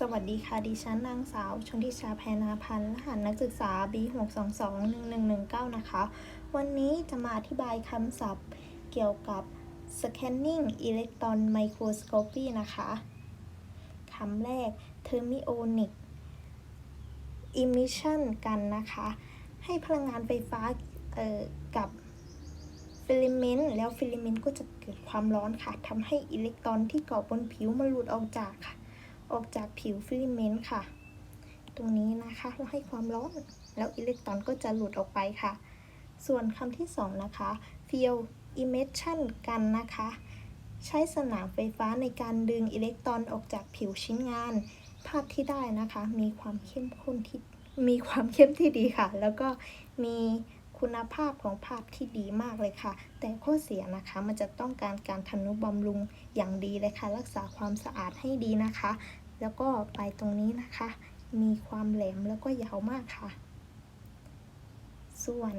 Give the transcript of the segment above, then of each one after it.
สวัสดีค่ะ ดิฉันนางสาว ชนทิชาแพนาพันธ์รหัสนักศึกษา B6221119 นะคะ วันนี้จะมาอธิบายคำศัพท์เกี่ยวกับ scanning electron microscopy นะคะ คำแรก thermionic emission กันนะคะ ให้พลังงานไฟฟ้ากับฟิลาเมนต์แล้วฟิลาเมนต์ก็จะเกิดความร้อนค่ะทำให้อิเล็กตรอนที่เกาะบนผิวมันหลุดออกจากค่ะ ออกจากผิวฟิลาเมนต์ค่ะ ตรงนี้นะคะเราให้ความร้อนแล้วอิเล็กตรอนก็จะหลุดออกไปค่ะ ส่วนคำที่สองนะคะ field emission กันนะคะ ใช้สนามไฟฟ้าในการดึงอิเล็กตรอนออกจากผิวชิ้นงาน ภาพที่ได้นะคะ มีความเข้มข้นที่มีความเข้มที่ดีค่ะ แล้วก็มี คุณภาพของภาพที่ดีมากเลยค่ะ แต่ข้อเสียนะคะมันจะต้องการการทนุบำรุงอย่างดีเลยค่ะ รักษาความสะอาดให้ดีนะคะ แล้วก็ไปตรงนี้นะคะ มีความแหลมแล้วก็ยาวมากค่ะ ส่วน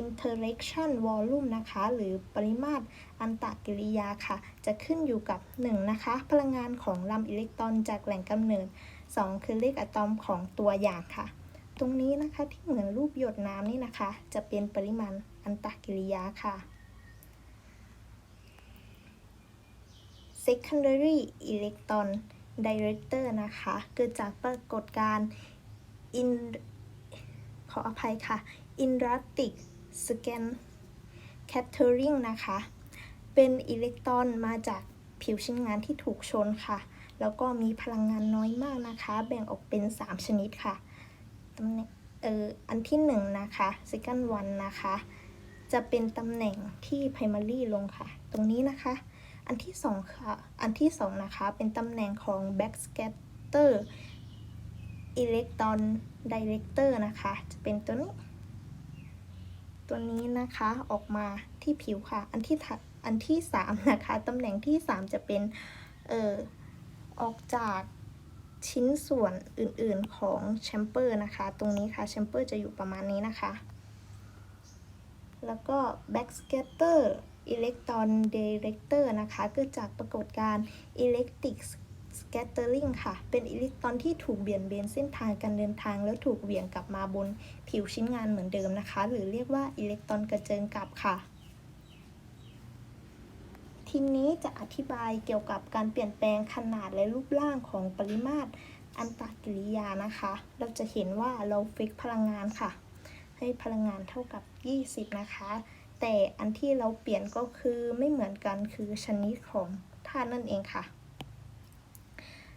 interaction volume นะคะ หรือปริมาตรอันตกิริยาค่ะ จะขึ้นอยู่กับ 1 นะคะ พลังงานของลำอิเล็กตรอนจากแหล่งกำเนิด 2 คือเลขอะตอมของตัวอย่างค่ะ ตรงนี้นะคะที่เหมือนรูปหยดน้ำนี่นะคะ จะเป็นปริมาณอันตกิริยาค่ะ secondary electron director นะคะ เกิดจากปรากฏการณ์ in ขออภัยค่ะ indratic scan scattering นะคะ เป็นอิเล็กตรอนมาจากผิวชิ้นงานที่ถูกชนค่ะ แล้วก็มีพลังงานน้อยมากนะคะ แบ่งออกเป็น 3 ชนิดค่ะ ตำแหน่งเอ่ออันที่1นะคะ second one นะคะ จะเป็นตำแหน่งที่ primary ลงค่ะ ตรงนี้นะคะ อันที่2ค่ะ อันที่2นะคะ เป็นตำแหน่งของ backscatter electron director นะคะ จะเป็นตัวนี้ ตัวนี้นะคะออกมาที่ผิวค่ะ อันที่อันที่3นะคะ ตำแหน่งที่ 3 จะเป็น เออออกจาก ชิ้นส่วนอื่นๆของแชมเปอร์นะคะ ตรงนี้ค่ะแชมเปอร์จะอยู่ประมาณนี้นะคะ แล้วก็ backscatter electron director นะคะ เกิดจากปรากฏการณ์ electric scattering ค่ะ เป็นอิเล็กตรอนที่ถูกเบี่ยงเบนเส้นทางการเดินทาง แล้วถูกเหวี่ยงกลับมาบนผิวชิ้นงานเหมือนเดิมนะคะ หรือเรียกว่าอิเล็กตรอนกระเจิงกลับค่ะ ทีนี้จะอธิบายเกี่ยวกับการเปลี่ยนแปลงขนาดและรูปร่างของปริมาตรอันตกิริยานะคะ เราจะเห็นว่าเราฟิกพลังงานค่ะ ให้พลังงานเท่ากับ 20 นะคะ แต่อันที่เราเปลี่ยนก็คือไม่เหมือนกันคือชนิดของธาตุนั่นเองค่ะ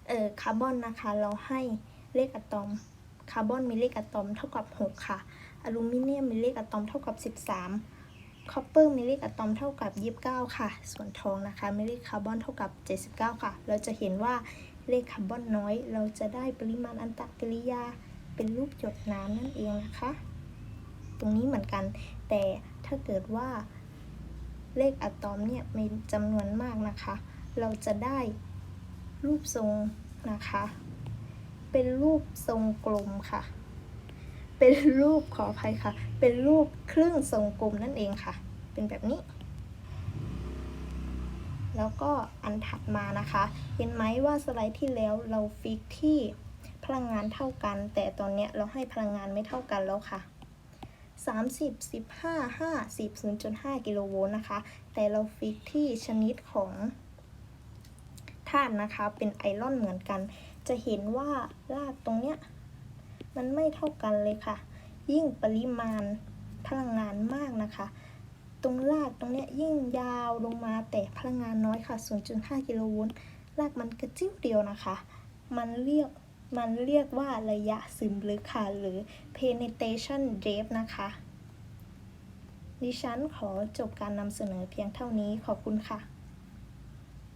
เอ่อคาร์บอนนะคะ เราให้เลขอะตอม คาร์บอนมีเลขอะตอมเท่ากับ 6 ค่ะ อลูมิเนียมมีเลขอะตอมเท่ากับ 13 คอปเปอร์มีเลขอะตอมเท่ากับ 29 ค่ะ ส่วนทองนะคะมีเลขคาร์บอนเท่ากับ 79 ค่ะ เราจะเห็นว่าเลขคาร์บอนน้อย เราจะได้ปริมาณอันตกิริยาเป็นรูปหยดน้ำนั่นเองนะคะ ตรงนี้เหมือนกัน แต่ถ้าเกิดว่าเลขอะตอมเนี่ยมีจำนวนมากนะคะ เราจะได้รูปทรงนะคะ เป็นรูปทรงกลมค่ะ เป็นรูปขออภัยค่ะ เป็นรูปครึ่งทรงกลมนั่นเองค่ะ เป็นแบบนี้ แล้วก็อันถัดมานะคะ เห็นไหมว่าสไลด์ที่แล้วเราฟิกที่พลังงานเท่ากัน แต่ตอนเนี้ยเราให้พลังงานไม่เท่ากันแล้วค่ะ 30 15 50 0.5 กิโลโวลต์นะคะ แต่เราฟิกที่ชนิดของธาตุนะคะ เป็นไอรอนเหมือนกัน จะเห็นว่ารากตรงเนี้ย มันไม่เท่ากันเลยค่ะ ยิ่งปริมาณพลังงานมากนะคะ ตรงรากตรงเนี้ยยิ่งยาวลงมาแต่พลังงานน้อยค่ะ 0.5 กิโลโวลต์รากมันกระจิ้วเดียวนะคะ มันเรียกมันเรียกว่าระยะซึมลึกค่ะ หรือ penetration depth นะคะ ดิฉันขอจบการนำเสนอเพียงเท่านี้ขอบคุณค่ะ